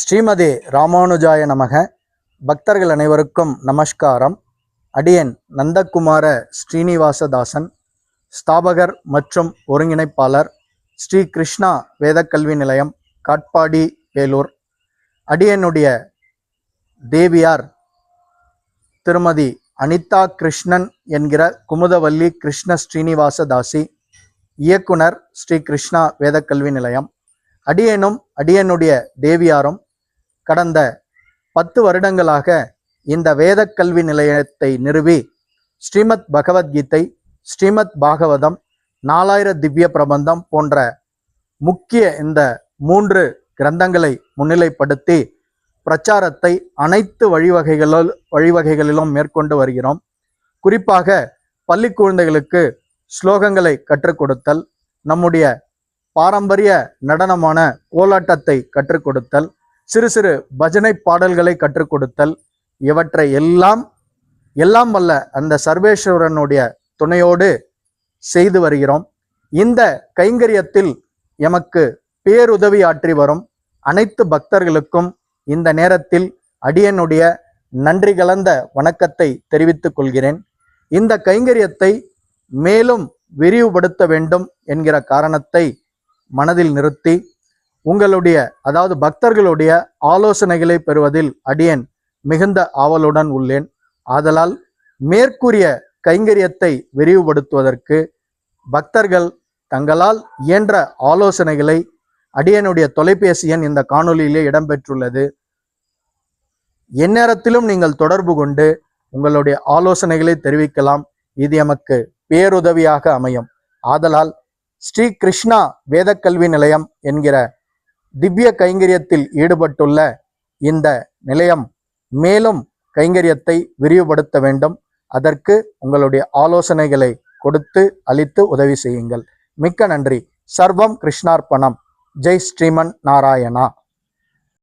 ஸ்ரீமதி ராமானுஜாய நமக. பக்தர்கள் அனைவருக்கும் நமஸ்காரம். அடியன் நந்தகுமார ஸ்ரீனிவாசதாசன் ஸ்தாபகர் மற்றும் ஒருங்கிணைப்பாளர் ஸ்ரீ கிருஷ்ணா வேதக்கல்வி நிலையம் காட்பாடி வேலூர். அடியனுடைய தேவியார் திருமதி அனிதா கிருஷ்ணன் என்கிற குமுதவல்லி கிருஷ்ண ஸ்ரீனிவாசதாசி இயக்குனர் ஸ்ரீ கிருஷ்ணா வேதக்கல்வி நிலையம். அடியனும் அடியனுடைய தேவியாரும் கடந்த பத்து வருடங்களாக இந்த வேதக் கல்வி நிலையத்தை நிறுவி ஸ்ரீமத் பகவத்கீதை ஸ்ரீமத் பாகவதம் நாலாயிர திவ்ய பிரபந்தம் போன்ற முக்கிய இந்த மூன்று கிரந்தங்களை முன்னிலைப்படுத்தி பிரச்சாரத்தை அனைத்து வழிவகைகளில் வழிவகைகளிலும் மேற்கொண்டு வருகிறோம். குறிப்பாக பள்ளி குழந்தைகளுக்கு ஸ்லோகங்களை கற்றுக் கொடுத்தல் நம்முடைய பாரம்பரிய நடனமான கோலாட்டத்தை கற்றுக் கொடுத்தல் சிறு சிறு பஜனை பாடல்களை கற்றுக் கொடுத்தல். இவற்றை எல்லாம் எல்லாம் வல்ல அந்த சர்வேஸ்வரனுடைய துணையோடு செய்து வருகிறோம். இந்த கைங்கரியத்தில் எமக்கு பேருதவி ஆற்றி வரும் அனைத்து பக்தர்களுக்கும் இந்த நேரத்தில் அடியனுடைய நன்றி கலந்த வணக்கத்தை தெரிவித்துக் கொள்கிறேன். இந்த கைங்கரியத்தை மேலும் விரிவுபடுத்த வேண்டும் என்கிற காரணத்தை மனதில் நிறுத்தி உங்களுடைய அதாவது பக்தர்களுடைய ஆலோசனைகளை பெறுவதில் அடியேன் மிகுந்த ஆவலுடன் உள்ளேன். ஆதலால் மேற்கூறிய கைங்கரியத்தை விரிவுபடுத்துவதற்கு பக்தர்கள் தங்களால் இயன்ற ஆலோசனைகளை அடியனுடைய தொலைபேசி எண் இந்த காணொலியிலே இடம்பெற்றுள்ளது. எந்நேரத்திலும் நீங்கள் தொடர்பு கொண்டு உங்களுடைய ஆலோசனைகளை தெரிவிக்கலாம். இது எமக்கு பேருதவியாக அமையும். ஆதலால் ஸ்ரீ கிருஷ்ணா வேதக்கல்வி நிலையம் என்கிற திவ்ய கைங்கரியத்தில் ஈடுபட்டுள்ள இந்த நிலையம் மேலும் கைங்கரியத்தை விரிவுபடுத்த வேண்டும். அதற்கு உங்களுடைய ஆலோசனைகளை கொடுத்து அளித்து உதவி செய்யுங்கள். மிக்க நன்றி. சர்வம் கிருஷ்ணார்ப்பணம். ஜெய் ஸ்ரீமன் நாராயணா.